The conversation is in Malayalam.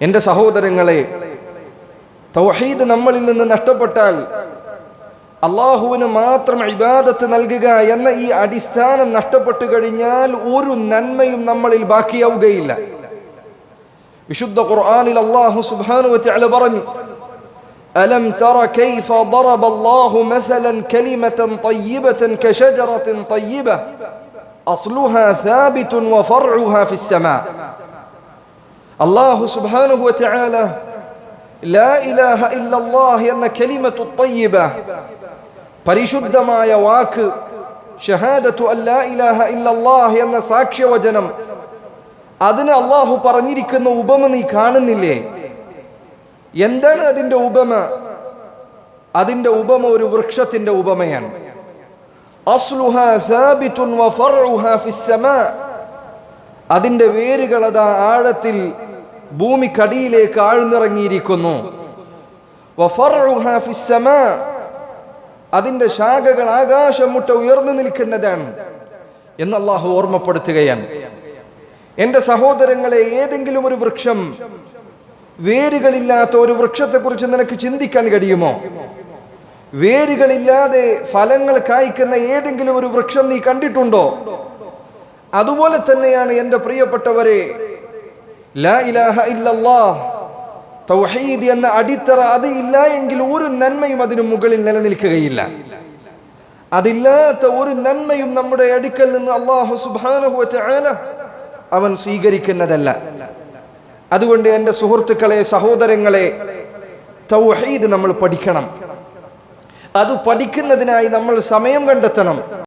എൻ്റെ സഹോദരങ്ങളെ തൗഹീദ് നമ്മളിൽ നിന്ന് നഷ്ടപ്പെട്ടാൽ അള്ളാഹുവിന് മാത്രം ഇബാദത്ത് നൽകുക എന്ന ഈ അടിസ്ഥാനം നഷ്ടപ്പെട്ടു കഴിഞ്ഞാൽ ഒരു നന്മയും നമ്മളിൽ ബാക്കിയാവുകയില്ല വിശുദ്ധ ഖുർആനിൽ അള്ളാഹു സുബ്ഹാനഹു വതആല പറഞ്ഞു ألم تر كيف ضرب الله مثلا كلمة طيبة كشجرة طيبة أصلها ثابت وفرعها في السماء അള്ളാഹു സുബാനുഹുവ ചായാല എന്ന കലിമത്തു തയ്യിബ പരിശുദ്ധമായ വാക്ക് ഷഹാദത്തു അല്ലാ ഇലാഹ ഇല്ലല്ലാഹ് എന്ന സാക്ഷ്യവചനം അതിന് അള്ളാഹു പറഞ്ഞിരിക്കുന്ന ഉപമ നീ കാണുന്നില്ലേ? എന്താണ് അതിന്റെ ഉപമ? അതിന്റെ ഉപമ ഒരു വൃക്ഷത്തിന്റെ ഉപമയാണ്. അതിന്റെ വേരുകൾ അതാ ആഴത്തിൽ ഭൂമിക്കടിയിലേക്ക് ആഴ്ന്നിറങ്ങിയിരിക്കുന്നു. വഫർഉഹാ ഫിസ്സമാ അതിന്റെ ശാഖകൾ ആകാശം മുട്ട ഉയർന്നു നിൽക്കുന്നതാണ് എന്ന് അള്ളാഹു ഓർമ്മപ്പെടുത്തുകയാണ്. എന്റെ സഹോദരങ്ങളെ ഏതെങ്കിലും ഒരു വൃക്ഷം വേരുകളില്ലാത്ത ഒരു വൃക്ഷത്തെക്കുറിച്ച് നിനക്ക് ചിന്തിക്കാൻ കഴിയുമോ? വേരുകളില്ലാതെ ഫലങ്ങൾ കായ്ക്കുന്ന ഏതെങ്കിലും ഒരു വൃക്ഷം നീ കണ്ടിട്ടുണ്ടോ? അതുപോലെ തന്നെയാണ് എന്റെ പ്രിയപ്പെട്ടവരെ തൗഹീദ് എന്ന അടിത്തറ അത് ഇല്ല എങ്കിൽ ഒരു നന്മയും അതിനു മുകളിൽ നിലനിൽക്കുകയില്ല. അതില്ലാത്ത ഒരു നന്മയും നമ്മുടെ അടുക്കൽ നിന്ന് അള്ളാഹു വതആല അവൻ സ്വീകരിക്കുന്നതല്ല. അതുകൊണ്ട് എന്റെ സുഹൃത്തുക്കളെ സഹോദരങ്ങളെ തൗഹീദ് നമ്മൾ പഠിക്കണം. അത് പഠിക്കുന്നതിനായി നമ്മൾ സമയം കണ്ടെത്തണം.